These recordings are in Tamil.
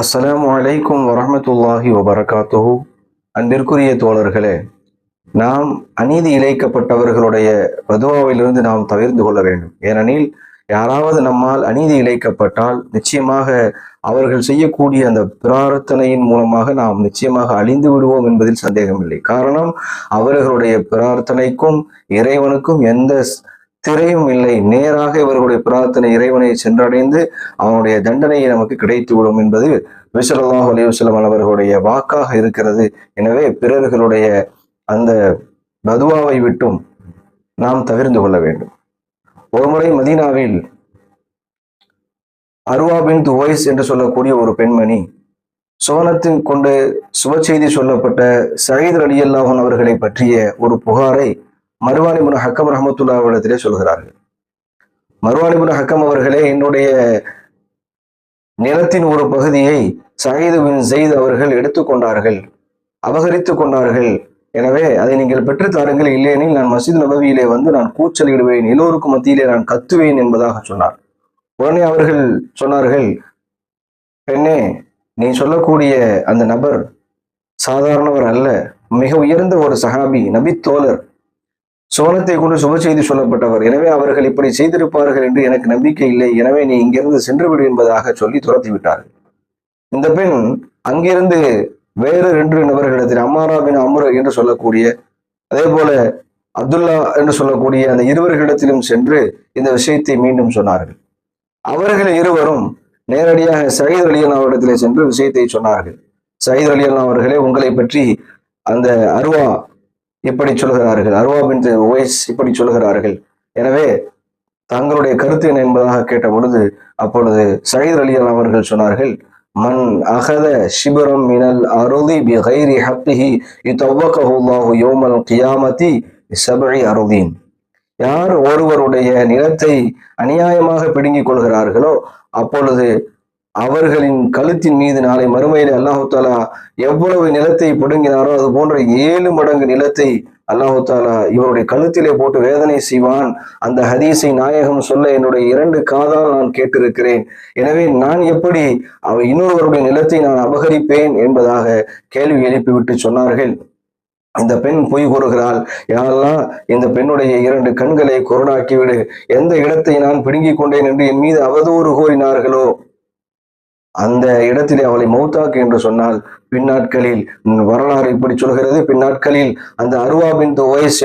அஸ்லாம் அலைக்கும் வரமத்துல்லாஹி வபரகாத்துஹு. அன்பிற்குரிய தோழர்களே நாம் அநீதி இழைக்கப்பட்டவர்களுடைய பதுவாவிலிருந்து நாம் தவிர்ந்து கொள்ள வேண்டும். ஏனெனில் யாராவது நம்மால் அநீதி இழைக்கப்பட்டால் நிச்சயமாக அவர்கள் செய்யக்கூடிய அந்த பிரார்த்தனையின் மூலமாக நாம் நிச்சயமாக அழிந்து விடுவோம் என்பதில் சந்தேகமில்லை. காரணம் அவர்களுடைய பிரார்த்தனைக்கும் இறைவனுக்கும் எந்த திரையும் இல்லை. நேராக இவர்களுடைய பிரார்த்தனை இறைவனை சென்றடைந்து அவனுடைய தண்டனையை நமக்கு கிடைத்து விடும் என்பது விசலாஹ் அலிவசலம் அவர்களுடைய வாக்காக இருக்கிறது. எனவே பிறர்களுடைய அந்த பதுவாவை விட்டும் நாம் தவிர்ந்து கொள்ள வேண்டும். ஒருமுறை மதீனாவில் அருவா பின் துவைஸ் என்று சொல்லக்கூடிய ஒரு பெண்மணி சுவனத்தின் கொண்டு சுப செய்தி சொல்லப்பட்ட சயீத் அலி அல்லாஹன் அவர்களை பற்றிய ஒரு புகாரை மருவானிபுன் ஹக்கம் ரஹமத்துல்லாவிடத்திலே சொல்கிறார்கள். மருவானிபுன் ஹக்கம் அவர்களே என்னுடைய நிலத்தின் ஒரு பகுதியை சயீது பின் ஜெயித் அவர்கள் எடுத்துக்கொண்டார்கள் அபகரித்து கொண்டார்கள். எனவே அதை நீங்கள் பெற்று தாருங்கள். இல்லையெனில் நான் மசித் நபவியிலே வந்து நான் கூச்சலிடுவேன் எல்லோருக்கும் மத்தியிலே நான் கத்துவேன் என்பதாக சொன்னார். உடனே அவர்கள் சொன்னார்கள் பெண்ணே நீ சொல்லக்கூடிய அந்த நபர் சாதாரணவர் அல்ல. மிக உயர்ந்த ஒரு சஹாபி நபி தோழர் சுவனத்தை கொண்டு சுப செய்தி சொல்லப்பட்டவர். எனவே அவர்கள் இப்படி செய்திருப்பார்கள் என்று எனக்கு நம்பிக்கை இல்லை. எனவே நீ இங்கிருந்து சென்றுவிடு என்பதாக சொல்லி துரத்தி விட்டார்கள். இந்த பெண் அங்கிருந்து வேறு ரெண்டு நபர்களிடத்தில் அம்மாரா பின் அம்ரு என்று சொல்லக்கூடிய அதே போல அப்துல்லா என்று சொல்லக்கூடிய அந்த இருவர்களிடத்திலும் சென்று இந்த விஷயத்தை மீண்டும் சொன்னார்கள். அவர்கள் இருவரும் நேரடியாக சயீத் அலியன் அவரிடத்திலே சென்று விஷயத்தை சொன்னார்கள். சயீத் அலியன் அவர்களே உங்களை பற்றி அந்த அருவா இப்படி சொல்கிறார்கள். அருவா பின் ஒய்ஸ் இப்படி சொல்கிறார்கள். எனவே தங்களுடைய கருத்து என்ன என்பதாக கேட்ட பொழுது அப்பொழுது சயீத் அலி அவர்கள் சொன்னார்கள் மன் அகத சிபரம் மினல் அருதி பி கைரி ஹப்பிஹி இத்தவக்கஹுல்லாஹு யோமல் கியாமதி சபழி அருதீன். யார் ஒருவருடைய நிலத்தை அநியாயமாக பிடுங்கிக் கொள்கிறார்களோ அப்பொழுது அவர்களின் கழுத்தின் மீது நாளை மறுமையில அல்லாஹு தாலா எவ்வளவு நிலத்தை பிடுங்கினாரோ அது போன்ற ஏழு மடங்கு நிலத்தை அல்லாஹு தாலா இவருடைய கழுத்திலே போட்டு வேதனை செய்வான். அந்த ஹதீஸை நாயகம் சொல்ல என்னுடைய இரண்டு காதால் நான் கேட்டிருக்கிறேன். எனவே நான் எப்படி அவ இன்னொருவருடைய நிலத்தை நான் அபகரிப்பேன் என்பதாக கேள்வி எழுப்பிவிட்டு சொன்னார்கள். இந்த பெண் பொய் கூறுகிறாள். யாரெல்லாம் இந்த பெண்ணுடைய இரண்டு கண்களை குரடாக்கிவிடு. எந்த இடத்தை நான் பிடுங்கிக் கொண்டேன் என்று என் மீது அவதூறு கூறினார்களோ? அந்த இடத்திலே அவளை மௌத்தாக்கு என்று சொன்னால் பின்னாட்களில் வரலாறு இப்படி சொல்கிறது? பின்னாட்களில் அந்த அருவா பின்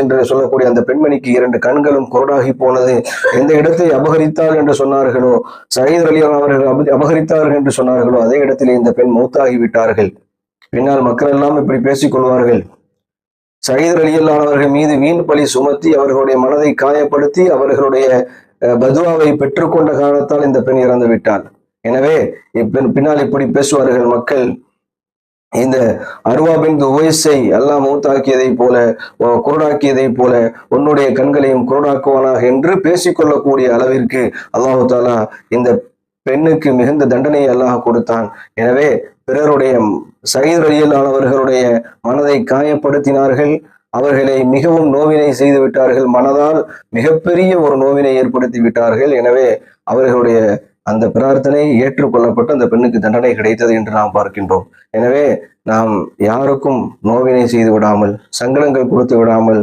என்று சொல்லக்கூடிய அந்த பெண்மணிக்கு இரண்டு கண்களும் குரடாகி போனது. எந்த இடத்தை அபகரித்தார் என்று சொன்னார்களோ சயீத் அலி அவர்கள் அபகரித்தார்கள் என்று சொன்னார்களோ அதே இடத்திலே இந்த பெண் மௌத்தாகி விட்டார்கள். பின்னால் மக்கள் எல்லாம் இப்படி பேசிக் கொள்வார்கள். சயீத் அலியல்லானவர்கள் மீது வீண் பழி சுமத்தி அவர்களுடைய மனதை காயப்படுத்தி அவர்களுடைய அஹ், பதுவாவை பெற்றுக்கொண்ட காரணத்தால் இந்த பெண் இறந்து விட்டாள். எனவே பின்னால் இப்படி பேசுவார்கள் மக்கள். இந்த அருவா பின் எல்லாம் மூத்தாக்கியதை போல உ- குருடாக்கியதை போல உன்னுடைய கண்களையும் குருடாக்குவானாக என்று பேசிக்கொள்ளக்கூடிய அளவிற்கு அல்லாஹு தாலா இந்த பெண்ணுக்கு மிகுந்த தண்டனையை அல்லாஹ் கொடுத்தான். எனவே பிறருடைய சயீத் ஆனவர்களுடைய மனதை காயப்படுத்தினார்கள். அவர்களை மிகவும் நோவினை செய்து விட்டார்கள். மனதால் மிகப்பெரிய ஒரு நோவினை ஏற்படுத்தி விட்டார்கள். எனவே அவர்களுடைய அந்த பிரார்த்தனை ஏற்றுக்கொள்ளப்பட்டு அந்த பெண்ணுக்கு தண்டனை கிடைத்தது என்று நாம் பார்க்கின்றோம். எனவே நாம் யாருக்கும் நோவினை செய்து விடாமல் சங்கடங்கள் கொடுத்து விடாமல்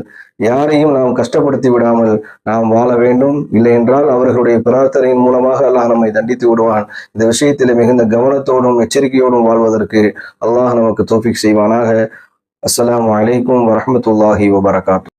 யாரையும் நாம் கஷ்டப்படுத்தி விடாமல் நாம் வாழ வேண்டும். இல்லை என்றால் அவர்களுடைய பிரார்த்தனையின் மூலமாக அல்லாஹ் நம்மை தண்டித்து விடுவான். இந்த விஷயத்தில் மிகுந்த கவனத்தோடும் எச்சரிக்கையோடும் வாழ்வதற்கு அல்லாஹ் நமக்கு தோஃபிக் செய்வானாக. அஸ்லாம் அலைக்கும் வரமத்துல்லாஹி வபரகாத்து